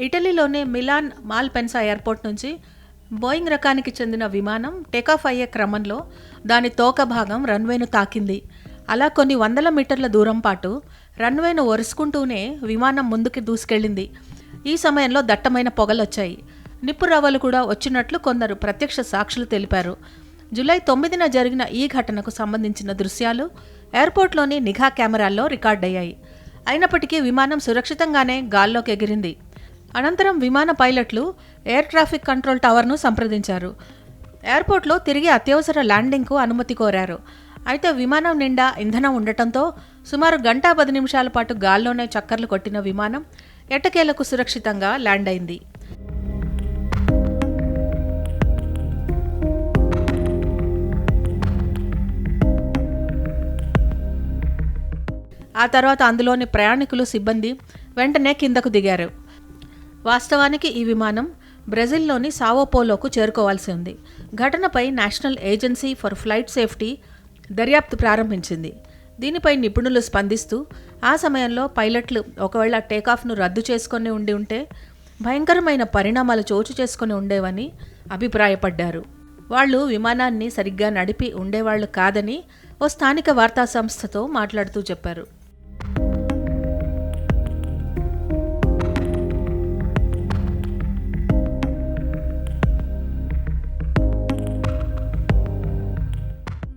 ఇటలీలోని Milan Malpensa airport నుంచి Boeing రకానికి చెందిన విమానం టేకాఫ్ అయ్యే క్రమంలో దాని తోక భాగం రన్వేను తాకింది. అలా కొన్ని వందల మీటర్ల దూరం పాటు రన్వేను ఒరుసుకుంటూనే విమానం ముందుకు దూసుకెళ్ళింది. ఈ సమయంలో దట్టమైన పొగలొచ్చాయి. నిప్పు రవ్వలు కూడా వచ్చినట్లు కొందరు ప్రత్యక్ష సాక్షులు తెలిపారు. జూలై తొమ్మిదిన జరిగిన ఈ ఘటనకు సంబంధించిన దృశ్యాలు ఎయిర్పోర్ట్లోని నిఘా కెమెరాల్లో రికార్డయ్యాయి. అయినప్పటికీ విమానం సురక్షితంగానే గాల్లోకి ఎగిరింది. అనంతరం విమాన పైలట్లు ఎయిర్ ట్రాఫిక్ కంట్రోల్ టవర్ను సంప్రదించారు. ఎయిర్పోర్ట్లో తిరిగి అత్యవసర ల్యాండింగ్కు అనుమతి కోరారు. అయితే విమానం నిండా ఇంధనం ఉండటంతో సుమారు గంట పది నిమిషాల పాటు గాల్లోనే చక్కర్లు కొట్టిన విమానం ఎట్టకేలకు సురక్షితంగా ల్యాండ్ అయింది ఆ తర్వాత అందులోని ప్రయాణికులు సిబ్బంది వెంటనే కిందకు దిగారు. వాస్తవానికి ఈ విమానం బ్రెజిల్లోని సావోపోలోకు చేరుకోవాల్సి ఉంది. ఘటనపై National Agency for Flight Safety దర్యాప్తు ప్రారంభించింది. దీనిపై నిపుణులు స్పందిస్తూ ఆ సమయంలో పైలట్లు ఒకవేళ టేకాఫ్ను రద్దు చేసుకొని ఉండి ఉంటే భయంకరమైన పరిణామాలు చోటు చేసుకుని ఉండేవని అభిప్రాయపడ్డారు. వాళ్ళు విమానాన్ని సరిగ్గా నడిపి ఉండేవాళ్ళు కాదని ఓ స్థానిక వార్తా సంస్థతో మాట్లాడుతూ చెప్పారు.